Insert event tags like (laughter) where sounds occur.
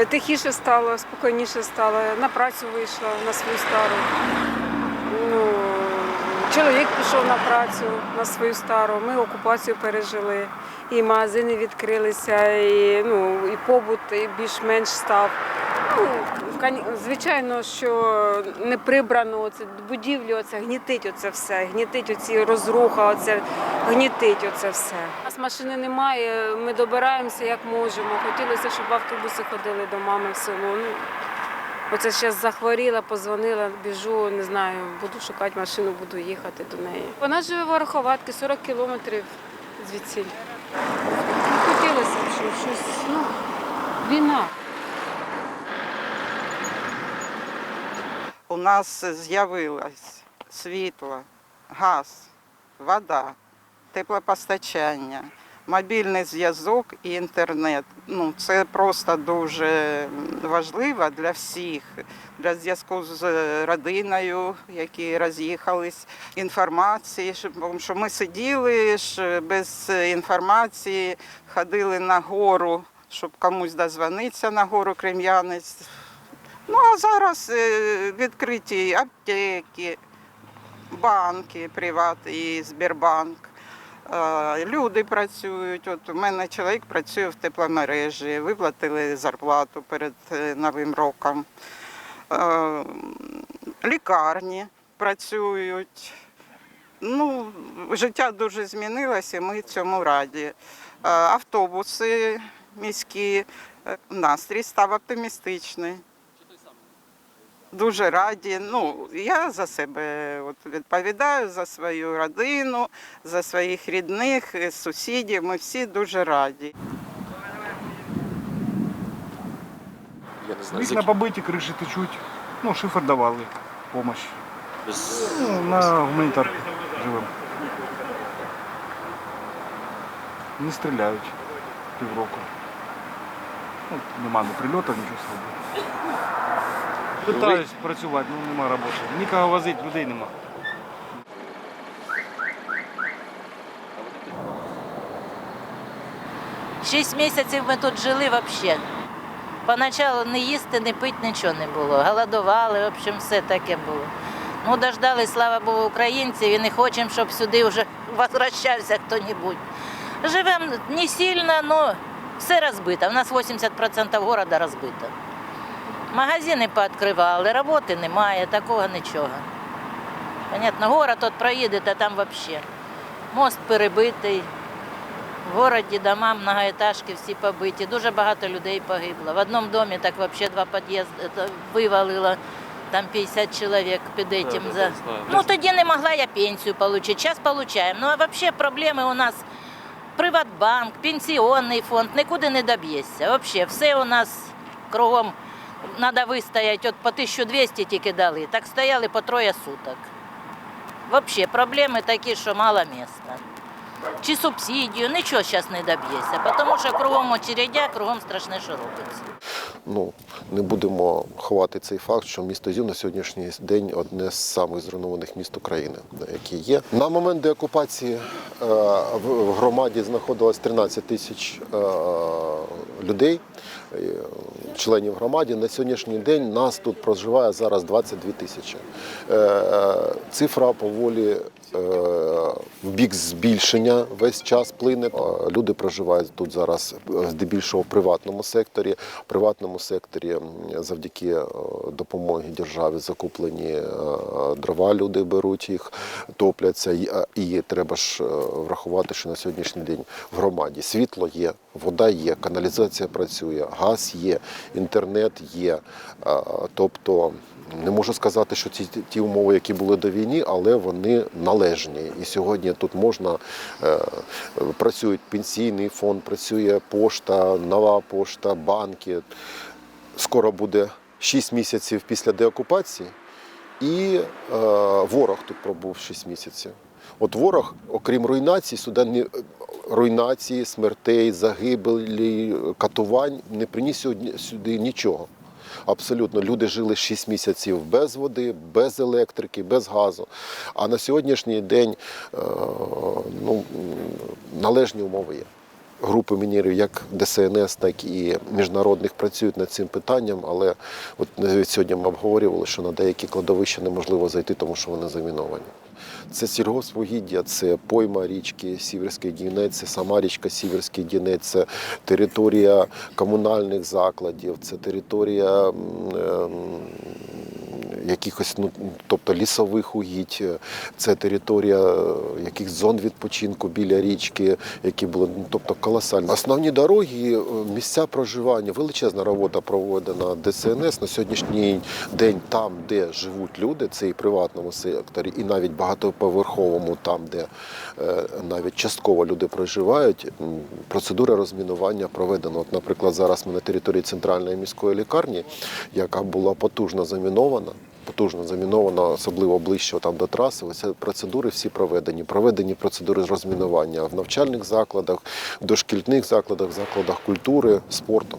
Е, Тихіше стало, спокійніше стало. На працю вийшла на свою стару. Ну, чоловік пішов на працю на свою стару. Ми окупацію пережили. І магазини відкрилися, і, ну, і побут більш-менш став. Ну, звичайно, що не прибрано оце будівлі, оце гнітить оце все, гнітить оці розруха, оце гнітить оце все. У нас машини немає, ми добираємося як можемо. Хотілося, щоб автобуси ходили до мами в село. Ну, оце зараз захворіла, позвонила, біжу, не знаю, буду шукати машину, буду їхати до неї. Вона живе в Ороховатці, 40 кілометрів звідси. Хотілося б, щоб щось, ну, війна. Нас з'явилось світло, газ, вода, теплопостачання, мобільний зв'язок і інтернет. Ну, це просто дуже важливо для всіх, для зв'язку з родиною, які роз'їхались, інформації, що ми сиділи ж без інформації, ходили на гору, щоб комусь дозвонитися на гору Крем'янець. Ну зараз е, відкриті аптеки, банки, Приват і Сбербанк. Е, Люди працюють. От у мене чоловік працює в тепломережі, виплатили зарплату перед е, Новим роком. Лікарні працюють. Ну, життя дуже змінилося, ми цьому раді. Автобуси міські, настрій став оптимістичний. Дуже раді. Ну, я за себе от, відповідаю за свою родину, за своїх рідних, е, сусідів. Ми всі дуже раді. Я не знаю, Вікна побиті, криші течуть. Ну, шифер давали допомогу. без- Ну, на гуманітарку живемо. Не стріляють півроку. Ну, нема ні прильотів, нічого слабого. Питаюсь працювати, ну нема роботи. Нікого возити, людей нема. Шість місяців ми тут жили взагалі. Поначалу не їсти, не пити, нічого не було. Голодували, в общем, все таке було. Ну, дождали, слава Богу, українців і не хочемо, щоб сюди вже (laughs) возвращався хто-небудь. Живемо не сильно, але все розбито. У нас 80% міста розбито. Магазини пооткривали, роботи немає, такого нічого. Понятно, город от проїдете, там взагалі. Мост перебитий. В городі дома, многоэтажки всі побиті, дуже багато людей погибло. В одному домі так взагалі два під'їзди це вивалило, там 50 чоловік під этим. да, за... да, знаю. Ну тоді не могла я пенсію отримати, зараз отримуємо. Ну а взагалі проблеми у нас Приватбанк, пенсіонний фонд, нікуди не доб'єшся. Взагалі, все у нас кругом треба вистояти, от по 1200 тільки дали, так стояли по троє суток. Взагалі, проблеми такі, що мало місця чи субсидію, нічого зараз не доб'єшся, тому що кругом очередя, кругом страшне, що робиться. ну, не будемо ховати цей факт, що місто Ізюм на сьогоднішній день одне з самих зруйнованих міст України, які є. На момент деокупації е, в в громаді знаходилось 13 тисяч е, людей, е, членів громади. На сьогоднішній день нас тут проживає зараз 22 тисячі. Е, е, Цифра поволі в бік збільшення весь час плине. Е, Люди проживають тут зараз е, здебільшого в приватному секторі. В приватному секторі завдяки е, допомоги держави закуплені е, дрова. Люди беруть їх, топляться. І, е, треба ж е, врахувати, що на сьогоднішній день в громаді світло є, вода є, каналізація працює, газ є, інтернет є. Е, Тобто не можу сказати, що ці ті умови, які були до війни, але вони належні. І сьогодні тут можна е, працюють пенсійний фонд, працює пошта, нова пошта, банки. Скоро буде 6 місяців після деокупації, і е, ворог тут пробув 6 місяців. От ворог, окрім руйнації, сюди не руйнації, смертей, загибелі, катувань не приніс сюди нічого. Абсолютно, люди жили 6 місяців без води, без електрики, без газу. А на сьогоднішній день е, ну, належні умови є. групи мінерів, як ДСНС, так і міжнародних працюють над цим питанням. Але от навіть сьогодні ми обговорювали, що на деякі кладовища неможливо зайти, тому що вони заміновані. Це сільгоспвугіддя, це пойма річки Сіверський Дінець, це сама річка Сіверський Дінець, це територія комунальних закладів, це територія ем, якихось, ну тобто лісових угідь, це територія е, якихось зон відпочинку біля річки, які були ну, тобто колосальні. Основні дороги, е, місця проживання, величезна робота проведена ДСНС на сьогоднішній день, там, де живуть люди, це і приватному секторі, і навіть багатоповерховому, там, де е, навіть частково люди проживають. Процедура розмінування проведена. От, наприклад, зараз ми на території центральної міської лікарні, яка була потужно замінована. Потужно заміновано, особливо ближче там до траси. Ось процедури всі проведені. Проведені процедури з розмінування в навчальних закладах, дошкільних закладах, закладах культури, спорту.